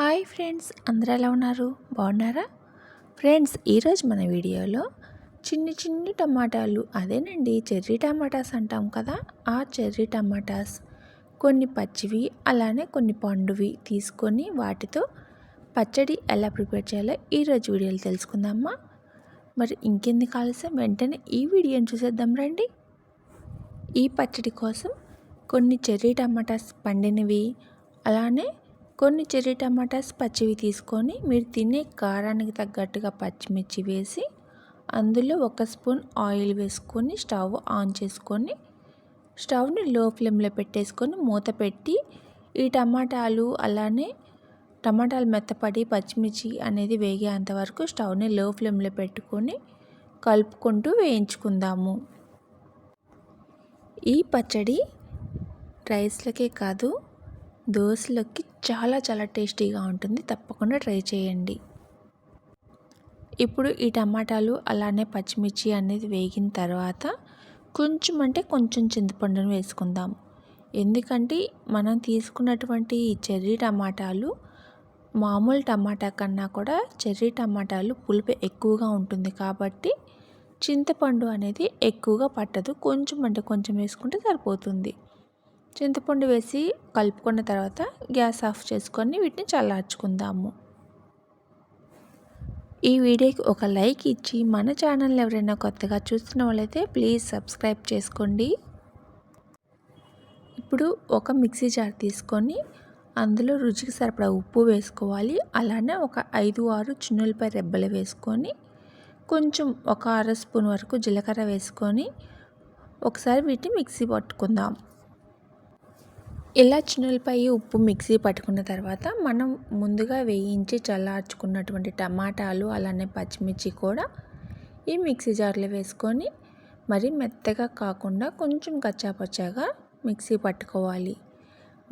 Hi friends అందరూ ఎలా ఉన్నారు? బాగున్నారా? ఫ్రెండ్స్ ఈరోజు మన వీడియోలో చిన్ని చిన్ని టమాటాలు అదేనండి చెర్రీ టమాటాస్ అంటాం కదా? ఆ చెర్రీ టమాటాస్ కొన్ని పచ్చివి అలానే కొన్ని పండువి తీసుకొని వాటితో పచ్చడి ఎలా ప్రిపేర్ చేయాలో ఈరోజు వీడియోలో తెలుసుకుందామా? మరి ఇంకెందుకు ఆలస్యం? వెంటనే ఈ వీడియోని చూసేద్దాం రండి. ఈ పచ్చడి కోసం కొన్ని చెర్రీ టమాటాస్ పండినవి అలానే కొన్ని చెర్రీ టమాటాస్ పచ్చివి తీసుకొని మీరు తినే కారానికి తగ్గట్టుగా పచ్చిమిర్చి వేసి అందులో ఒక స్పూన్ ఆయిల్ వేసుకొని స్టవ్ ఆన్ చేసుకొని స్టవ్ని లో ఫ్లేమ్లో పెట్టేసుకొని మూత పెట్టి ఈ టమాటాలు అలానే టమాటాలు మెత్తపడి పచ్చిమిర్చి అనేది వేగేంత వరకు స్టవ్ని లో ఫ్లేమ్లో పెట్టుకొని కలుపుకుంటూ వేయించుకుందాము. ఈ పచ్చడి రైస్లకే కాదు దోశలోకి చాలా చాలా టేస్టీగా ఉంటుంది. తప్పకుండా ట్రై చేయండి. ఇప్పుడు ఈ టమాటాలు అలానే పచ్చిమిర్చి అనేది వేగిన తర్వాత కొంచెం అంటే కొంచెం చింతపండును వేసుకుందాం. ఎందుకంటే మనం తీసుకున్నటువంటి ఈ చెర్రీ టమాటాలు మామూలు టమాటా కన్నా కూడా చెర్రీ టమాటాలు పులుపు ఎక్కువగా ఉంటుంది కాబట్టి చింతపండు అనేది ఎక్కువగా పట్టదు. కొంచెం అంటే కొంచెం వేసుకుంటే సరిపోతుంది. చింతపండు వేసి కలుపుకున్న తర్వాత గ్యాస్ ఆఫ్ చేసుకొని వీటిని చల్లార్చుకుందాము. ఈ వీడియోకి ఒక లైక్ ఇచ్చి మన ఛానల్ ఎవరైనా కొత్తగా చూస్తున్న వాళ్ళైతే ప్లీజ్ సబ్స్క్రైబ్ చేసుకోండి. ఇప్పుడు ఒక మిక్సీ జార్ తీసుకొని అందులో రుచికి సరిపడా ఉప్పు వేసుకోవాలి. అలానే ఒక ఐదు ఆరు చిన్నులపై రెబ్బలు వేసుకొని కొంచెం ఒక అర స్పూన్ వరకు జీలకర్ర వేసుకొని ఒకసారి వీటిని మిక్సీ పట్టుకుందాం. ఇలా చిన్నులపై ఉప్పు మిక్సీ పట్టుకున్న తర్వాత మనం ముందుగా వేయించి చల్లార్చుకున్నటువంటి టమాటాలు అలానే పచ్చిమిర్చి కూడా ఈ మిక్సీ జార్లో వేసుకొని మరి మెత్తగా కాకుండా కొంచెం కచ్చాపచ్చాగా మిక్సీ పట్టుకోవాలి.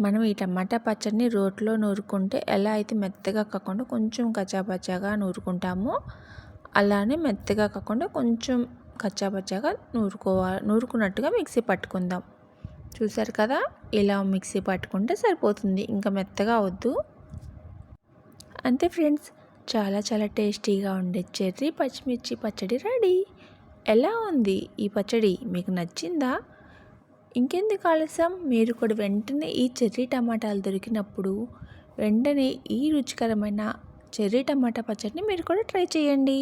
మనం ఈ టమాటా పచ్చడిని రోట్లో నూరుకుంటే ఎలా అయితే మెత్తగా కాకుండా కొంచెం కచ్చాపచ్చాగా నూరుకుంటామో అలానే మెత్తగా కాకుండా కొంచెం కచ్చాపచ్చాగా నూరుకోవాలి నూరుకున్నట్టుగా మిక్సీ పట్టుకుందాం. చూసారు కదా? ఇలా మిక్సీ పట్టుకుంటే సరిపోతుంది. ఇంకా మెత్తగా వద్దు. అంతే ఫ్రెండ్స్. చాలా చాలా టేస్టీగా ఉండే చెర్రీ పచ్చిమిర్చి పచ్చడి రెడీ. ఎలా ఉంది ఈ పచ్చడి? మీకు నచ్చిందా? ఇంకెందుకు ఆలస్యం? మీరు కూడా వెంటనే ఈ చెర్రీ టమాటాలు దొరికినప్పుడు వెంటనే ఈ రుచికరమైన చెర్రీ టమాటా పచ్చడిని మీరు కూడా ట్రై చేయండి.